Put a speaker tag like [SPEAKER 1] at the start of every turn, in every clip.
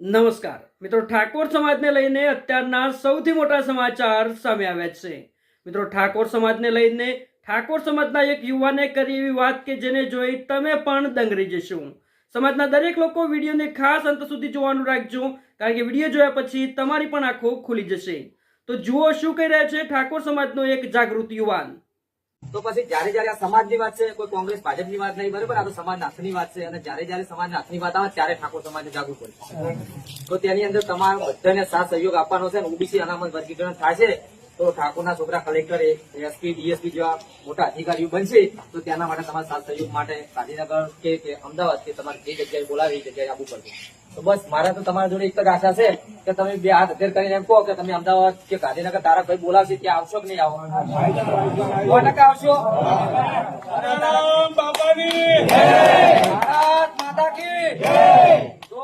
[SPEAKER 1] નમસ્કાર. મિત્રો, ઠાકોર સમાજને લઈને અત્યારના સૌથી મોટા સમાચાર સામે આવ્યા છે. મિત્રો, ઠાકોર સમાજને લઈને ઠાકોર સમાજના એક યુવાને કરી એવી વાત કે જેને જોઈ તમે પણ દંગરી જશો. સમાજના દરેક લોકો વિડીયોને ખાસ અંત સુધી જોવાનું રાખજો, કારણ કે વીડિયો જોયા પછી તમારી પણ આંખો ખુલી જશે. તો જુઓ શું કહી રહ્યા છે ઠાકોર સમાજનો એક જાગૃત યુવાન.
[SPEAKER 2] તો પછી જ્યારે જ્યારે આ સમાજની વાત છે, કોઈ કોંગ્રેસ ભાજપની વાત નહીં, બરાબર? આ તો સમાજના હકની વાત છે. અને જ્યારે જ્યારે સમાજ હકની વાત આવે, ત્યારે ઠાકોર સમાજને જાગૃત પડે તો તેની અંદર તમારા બધાને સાથ સહયોગ આપવાનો છે અને ઓબીસી અનામત વર્ગીકરણ થાય છે. તો ઠાકોરના છોકરા કલેક્ટર એસપી ડીએસપી જેવા મોટા અધિકારીઓ બનશે તો તેના માટે તમારા સાથ સહયોગ માટે ગાંધીનગર કે કે અમદાવાદ કે તમારે જે જગ્યાએ બોલાવી એ જગ્યાએ આપવું પડશે. તો બસ મારા તો તમારા જોડે એક જ આશા છે કે તમે બે હાથ અધેર કરીને એમ કહો કે તમે અમદાવાદ કે ગાંધીનગર તારાભાઈ બોલાવશે ત્યાં આવશો કે નહીં આવો સો ટકા આવશો.
[SPEAKER 3] બાબાની
[SPEAKER 2] ભારત માતા કી તો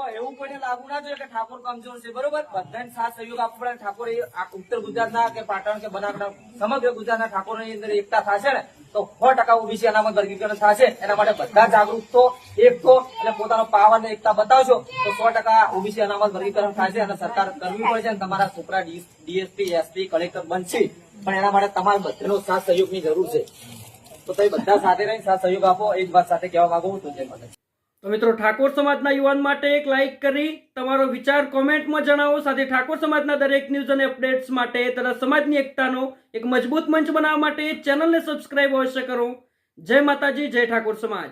[SPEAKER 2] એવું કે ઠાકોર કમજોર છે, બરોબર? બધાને સાથ સહયોગ આપવો પડે ઠાકોર ઉત્તર ગુજરાતના કે પાટણ કે બનાસકાંઠા સમગ્ર ગુજરાતના ઠાકોરની અંદર એકતા થશે ને, તો સો ટકા ઓબીસી અનામત વર્ગીકરણ થશે. એના માટે બધા જાગૃત તો એક તો અને પોતાનો પાવર ને એકતા બતાવશો, તો સો ટકા ઓબીસી અનામત વર્ગીકરણ થશે અને સરકાર કરવી પડશે અને તમારા છોકરા ડીએસપી, એસપી, કલેક્ટર બનશે. પણ એના માટે તમારા બધાનો સાથ સહયોગની જરૂર છે. તો તમે બધા સાથે રહીને સાથ સહયોગ આપો, એ જ વાત સાથે કહેવા માંગુ છું. જય માતા
[SPEAKER 1] તો મિત્રો ઠાકોર સમાજના યુવાન માટે એક લાઇક કરી, તમારો વિચાર કોમેન્ટમાં જણાવો, સાથે ઠાકોર સમાજના દરેક ન્યૂઝ અને અપડેટ્સ માટે તથા સમાજની એકતાનો એક મજબૂત મંચ બનાવવા માટે ચેનલને સબસ્ક્રાઇબ અવશ્ય કરો. જય માતાજી, જય ઠાકોર સમાજ.